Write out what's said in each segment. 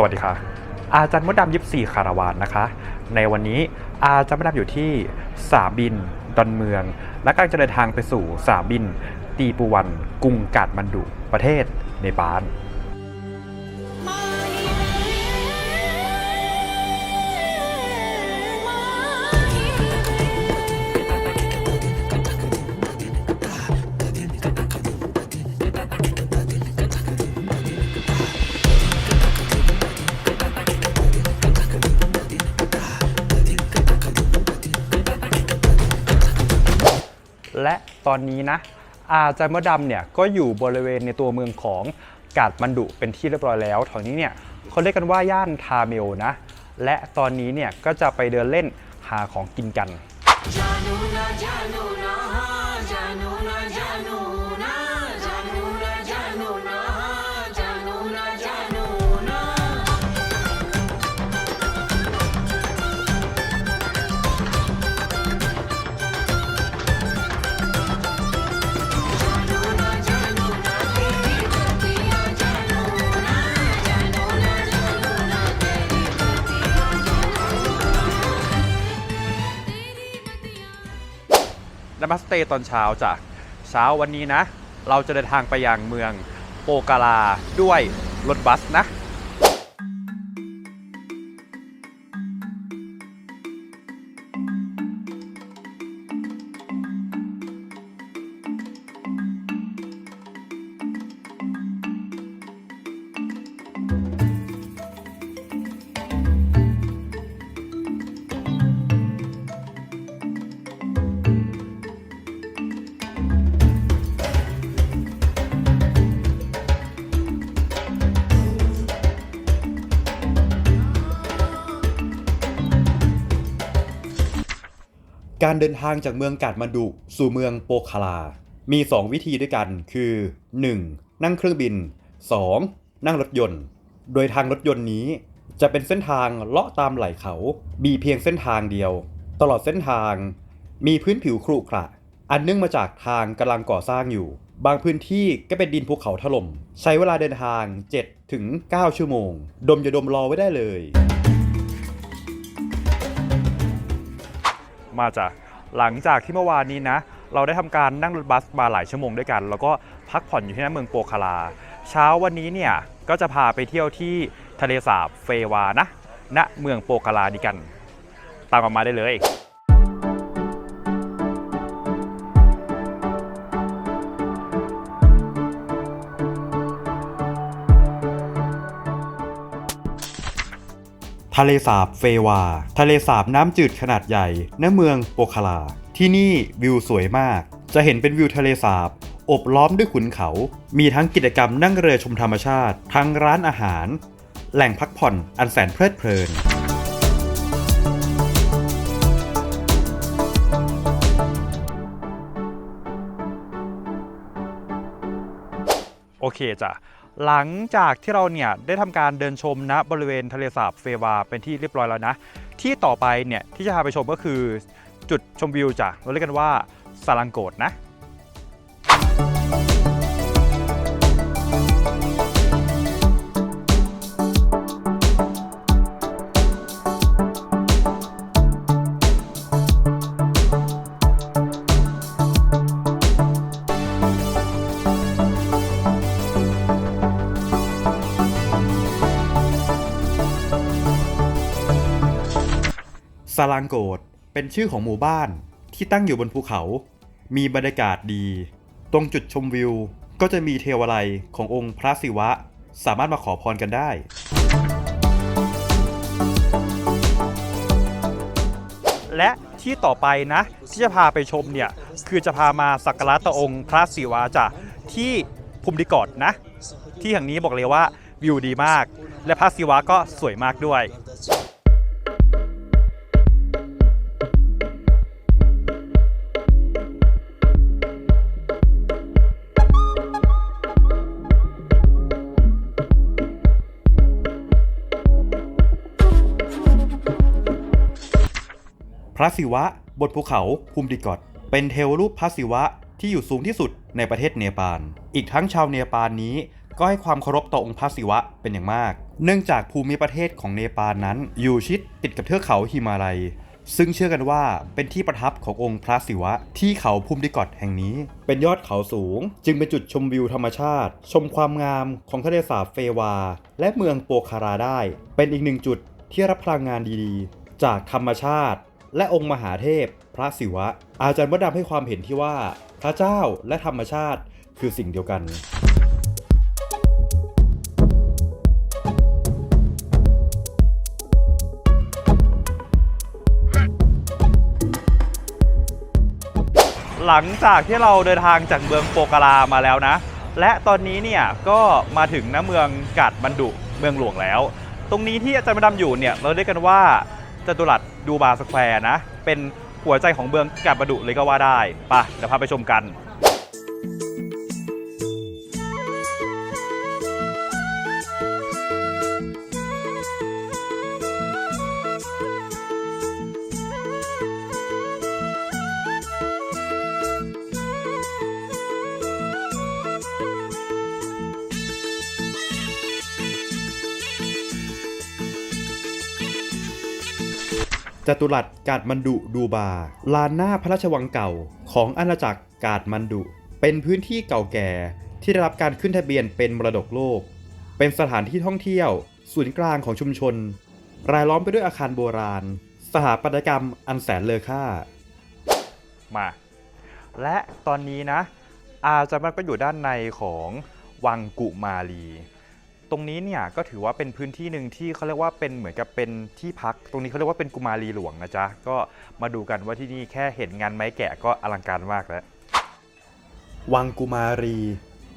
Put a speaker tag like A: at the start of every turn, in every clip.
A: สวัสดีค่ะ อาจารย์มดดำยิบสี่คาราวานนะคะ ในวันนี้อาจารย์มดดำอยู่ที่สาบินดอนเมือง และกำลังจะเดินทางไปสู่สาบิน ตีปูวันกรุงกาดมันดุประเทศเนปาล ตอนนี้นะอาจารย์มดดำเนี่ยก็อยู่บริเวณในตัวเมืองของกาดมันดุเป็นที่เรียบร้อยแล้วแถวนี้เนี่ยเขาเรียกกันว่าย่านทาเมลนะ และตอนนี้เนี่ยก็จะไปเดินเล่นหาของกินกัน นมัสเตตอนเช้าจากเช้าวันนี้นะ เราจะเดินทางไปยังเมืองโปกาลาด้วยรถบัสนะ การเดินทางจากเมืองกาดมันดุสู่เมืองโปคาลามี 2 วิธีด้วยกันคือ 1. นั่งเครื่องบิน 2. นั่งรถยนต์ โดยทางรถยนต์นี้ จะเป็นเส้นทางเลาะตามไหล่เขามีเพียงเส้นทางเดียว ตลอดเส้นทาง มีพื้นผิวครุขระอันเนื่องมาจากทางกำลังก่อสร้างอยู่ บางพื้นที่ก็เป็นดินภูเขาถล่ม ใช้เวลาเดินทาง 7 ถึง 9 ชั่วโมง ดมอย่าดมรอไว้ได้เลย มาจาก หลังจากที่เมื่อวานนี้นะ เราได้ทำการนั่งรถบัสมาหลายชั่วโมงด้วยกัน แล้วก็พักผ่อนอยู่ที่นั่นเมืองโปคาลาเช้าวันนี้เนี่ยก็จะพาไปเที่ยวที่ทะเลสาบเฟวานะณเมืองโปคาลานี้กัน ตามออกมาได้เลย ทะเลสาบเฟวา ทะเลสาบน้ำจืดขนาดใหญ่ณเมืองโปคาลาที่นี่วิวสวยมาก จะเห็นเป็นวิวทะเลสาบอบล้อมด้วยขุนเขา มีทั้งกิจกรรมนั่งเรือชมธรรมชาติ ทั้งร้านอาหาร แหล่งพักผ่อนอันแสนเพลิดเพลิน เคจ้ะหลังจากที่เราเนี่ยได้ทำการเดินชมณบริเวณทะเลสาบเฟวาเป็นที่เรียบร้อยแล้วนะ ที่ต่อไปเนี่ยที่จะพาไปชมก็คือจุดชมวิวจ้ะเราเรียกกันว่าซาลังโกดนะ ซาลังโกดเป็นชื่อของหมู่บ้านที่ตั้งอยู่บนภูเขา มีบรรยากาศดี ตรงจุดชมวิวก็จะมีเทวาลัยขององค์พระศิวะ สามารถมาขอพรกันได้ และที่ต่อไปนะ ที่จะพาไปชมเนี่ย คือจะพามาสักการะต่อองค์พระศิวะจ้ะที่ภูมิดิกอดนะ ที่แห่งนี้บอกเลยว่าวิวดีมาก และพระศิวะก็สวยมากด้วย พระศิวะ บนภูเขาภูมิดิกอตเป็นเทวรูปพระศิวะที่อยู่สูงที่สุดในประเทศเนปาล อีกทั้งชาวเนปาลนี้ก็ให้ความเคารพต่อองค์พระศิวะเป็นอย่างมาก เนื่องจากภูมิประเทศของเนปาลนั้น อยู่ชิดติดกับเทือกเขาหิมาลัย ซึ่งเชื่อกันว่าเป็นที่ประทับขององค์พระศิวะ ที่เขาภูมิดิกอตแห่งนี้ เป็นยอดเขาสูง จึงเป็นจุดชมวิวธรรมชาติ ชมความงามของทะเลสาบเฟวา และเมืองโปคาราได้ เป็นอีกหนึ่งจุดที่รับพลังงานดีๆ จากธรรมชาติ และองค์มหาเทพ พระศิวะ อาจารย์มดดำให้ความเห็นที่ว่า พระเจ้าและธรรมชาติคือสิ่งเดียวกัน
B: หลังจากที่เราเดินทางจากเมืองโปกาลามาแล้วนะ และตอนนี้เนี่ยก็มาถึงนะเมืองกาดบันดุเมืองหลวงแล้ว ตรงนี้ที่อาจารย์มดำอยู่เนี่ยเราเรียกกันว่า จตุรัสดูบาสแควร์นะ เป็นหัวใจของเมืองกาดบันดุเลยก็ว่าได้ปะเดี๋ยวพาไปชมกัน
A: จตุรัสกาดมันดุดูบา ลานหน้าพระราชวังเก่าของอาณาจักรกาดมันดุ เป็นพื้นที่เก่าแก่ที่ได้รับการขึ้นทะเบียนเป็นมรดกโลก เป็นสถานที่ท่องเที่ยว ศูนย์กลางของชุมชน รายล้อมไปด้วยอาคารโบราณ สถาปัตยกรรมอันแสนเลอค่า
B: มา และตอนนี้นะ อาจารย์มันก็อยู่ด้านในของวังกุมารี ตรงนี้เนี่ยก็ถือว่าเป็นพื้นที่หนึ่งที่เขาเรียกว่าเป็นเหมือนกับเป็นที่พัก ตรงนี้เขาเรียกว่าเป็นกุมารีหลวงนะจ๊ะก็มาดูกันว่าที่นี่แค่เห็นงานไม้แกะก็อลังการมากแล้ว
A: วังกุมารี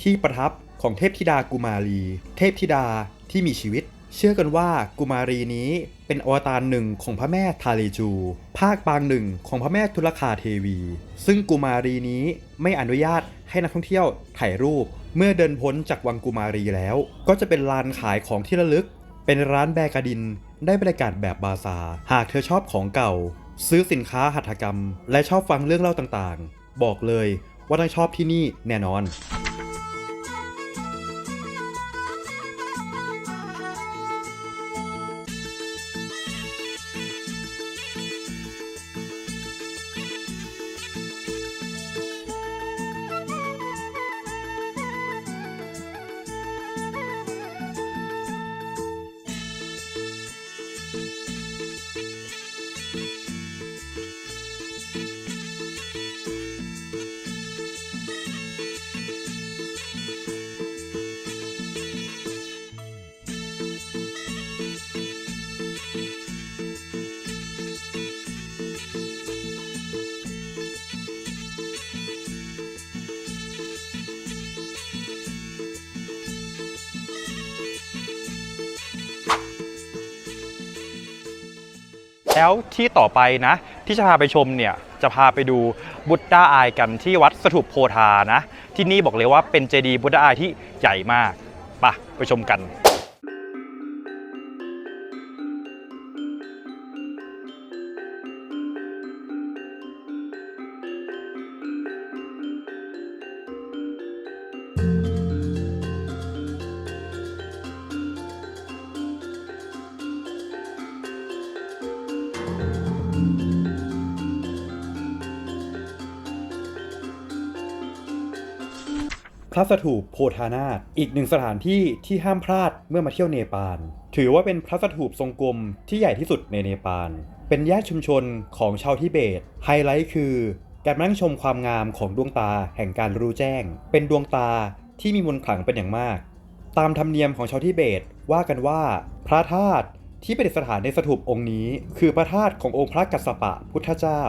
A: ที่ประทับของเทพธิดากุมารี เทพธิดาที่มีชีวิต เชื่อกันว่ากุมารีนี้เป็นอวตารหนึ่งของพระแม่ทาเลจู ภาคปางหนึ่งของพระแม่ทุลคาเทวี ซึ่งกุมารีนี้ไม่อนุญาตให้นักท่องเที่ยวถ่ายรูป เมื่อเดินพ้นจากวังกุมารีแล้ว ก็จะเป็นลานขายของที่ระลึก เป็นร้านแบกาดิน ได้บรรยากาศแบบบาซาหากเธอชอบของเก่า ซื้อสินค้าหัตถกรรม และชอบฟังเรื่องเล่าต่างๆ บอกเลยว่าต้องชอบที่นี่แน่นอน
B: แล้วที่ต่อไปนะ ที่จะพาไปชมเนี่ยจะพาไปดูบุตดาอายกันที่วัดสถุปโพธานะ ที่นี่บอกเลยว่าเป็นเจดีย์บุตดาอายที่ใหญ่มากปะไปชมกัน
A: พระสถูปโพธานาถอีกหนึ่งสถานที่ที่ห้ามพลาดเมื่อมาเที่ยวเนปาล ถือว่าเป็นพระสถูปทรงกลมที่ใหญ่ที่สุดในเนปาล เป็นแย่ชุมชนของชาวทิเบต ไฮไลท์คือการนั่งชมความงามของดวงตาแห่งการรู้แจ้ง เป็นดวงตาที่มีมนต์ขลังเป็นอย่างมาก ตามธรรมเนียมของชาวทิเบตว่ากันว่าพระธาตุที่ประดิษฐานในสถูปองค์นี้ คือพระธาตุขององค์พระกัสสปะพุทธเจ้า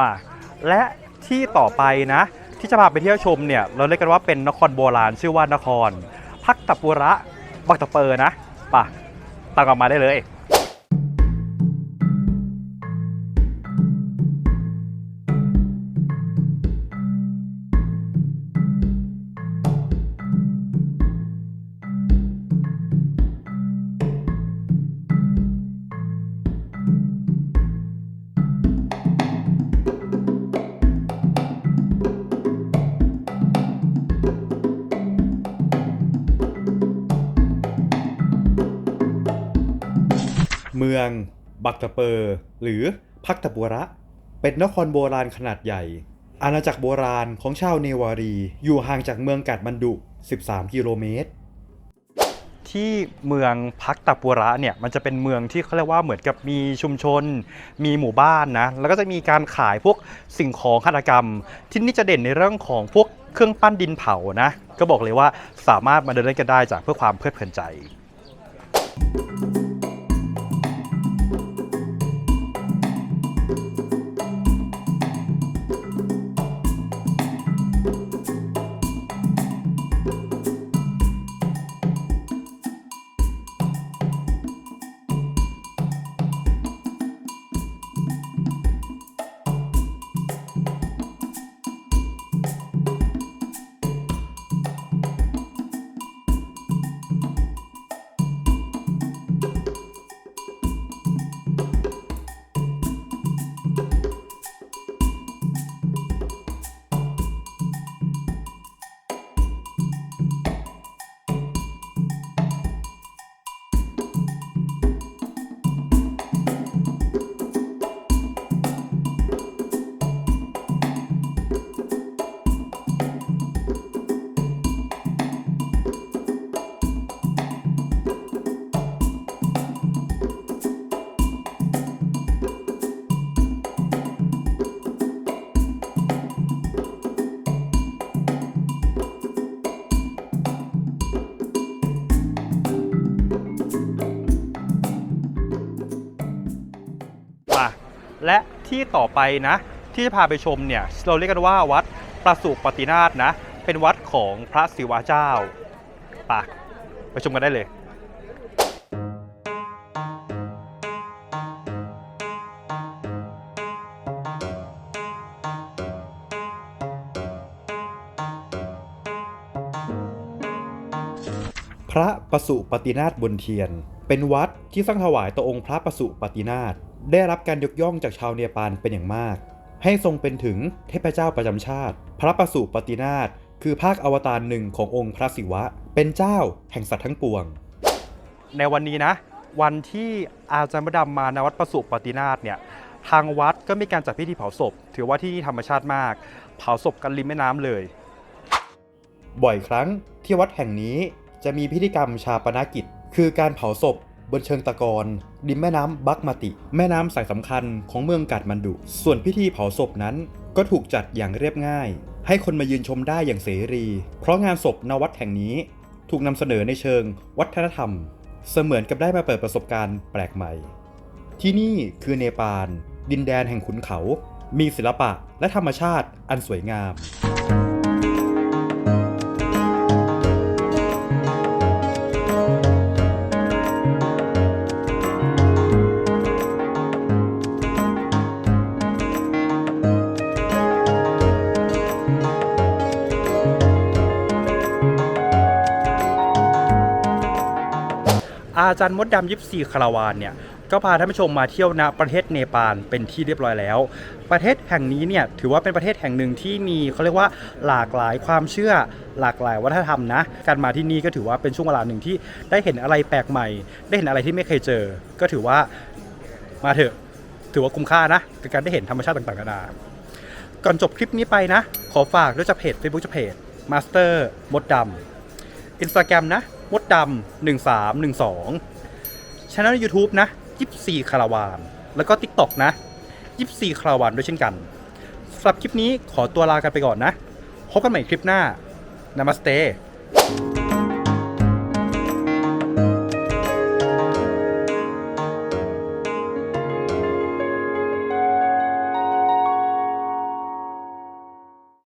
B: มา และที่ต่อไปนะ ที่จะพาไปเที่ยวชมเนี่ยเราเรียกกันว่าเป็นนครโบราณชื่อว่านคร พักตะปุระบักตะเปอร์นะป่ะตามกลับมาได้เลย
A: มือง บักตะเปอร์หรือพักตะบัวระ เป็นนครโบราณขนาดใหญ่ อาณาจักรโบราณของชาวเนวารี อยู่ห่างจากเมืองกัดมันดุ 13 กิโลเมตร
B: ที่เมืองพักตะปุระเนี่ยมันจะเป็นเมืองที่เขาเรียกว่าเหมือนกับมีชุมชน มีหมู่บ้านนะ แล้วก็จะมีการขายพวกสิ่งของหัตถกรรม ที่นี่จะเด่นในเรื่องของพวกเครื่องปั้นดินเผานะ ก็บอกเลยว่าสามารถมาเดินเล่นกันได้จากเพื่อความเพลิดเพลินใจ ที่ต่อไปนะ ที่จะพาไปชมเนี่ยเราเรียกกันว่าวัดประสุปฏินาถนะ เป็นวัดของพระศิวะเจ้าไปไปชมกันได้เลย
A: พระประสุปฏินาถบนเทียน เป็นวัดที่สร้างถวายต่อองค์พระประสุปฏินาถ ได้รับการยกย่องจากชาวเนปาลเป็นอย่างมาก ให้ทรงเป็นถึงเทพเจ้าประจำชาติ พระประสุปฏินาถคือภาคอวตารหนึ่งขององค์พระศิวะ เป็นเจ้าแห่งสัตว์ทั้งปวง
B: ในวันนี้นะ วันที่อาจารย์มดำมาณวัดประสุปฏินาถเนี่ยทางวัดก็มีการจัดพิธีเผาศพ ถือว่าที่นี่ธรรมชาติมาก เผาศพกันริมแม่น้ำเลย
A: บ่อยครั้งที่วัดแห่งนี้จะมีพิธีกรรมชาปนกิจ คือการเผาศพ บนเชิงตะกอนริมแม่น้ำบักมาติ แม่น้ำสายสำคัญของเมืองกาดมันดุ ส่วนพิธีเผาศพนั้นก็ถูกจัดอย่างเรียบง่าย ให้คนมายืนชมได้อย่างเสรี เพราะงานศพณวัดแห่งนี้ถูกนำเสนอในเชิงวัฒนธรรม เสมือนกับได้มาเปิดประสบการณ์แปลกใหม่ ที่นี่คือเนปาลดินแดนแห่งขุนเขา มีศิลปะและธรรมชาติอันสวยงาม
B: อาจารย์มดดำยิปซีคาราวานเนี่ยก็พาท่านผู้ชมมาเที่ยวณประเทศเนปาลเป็นที่เรียบร้อยแล้ว ประเทศแห่งนี้เนี่ยถือว่าเป็นประเทศแห่งหนึ่งที่มีเขาเรียกว่าหลากหลายความเชื่อหลากหลายวัฒนธรรมนะ การมาที่นี่ก็ถือว่าเป็นช่วงเวลาหนึ่งที่ได้เห็นอะไรแปลกใหม่ ได้เห็นอะไรที่ไม่เคยเจอ ก็ถือว่ามาเถอะถือว่าคุ้มค่านะกับการได้เห็นธรรมชาติต่างๆกันานาก่อนจบคลิปนี้ไปนะ ขอฝากด้วยจะเพจ Facebook จะเพจ Master มดดำอินสตาแกรมนะ มดดำหนึ่งสามหนึ่งสองช่องยูทูบนะยิบสี่คาราวาน แล้วก็ TikTok นะยิบสี่คาราวานด้วยเช่นกันสำหรับคลิปนี้ขอตัวลากันไปก่อนนะ พบกันใหม่คลิปหน้านามาสเต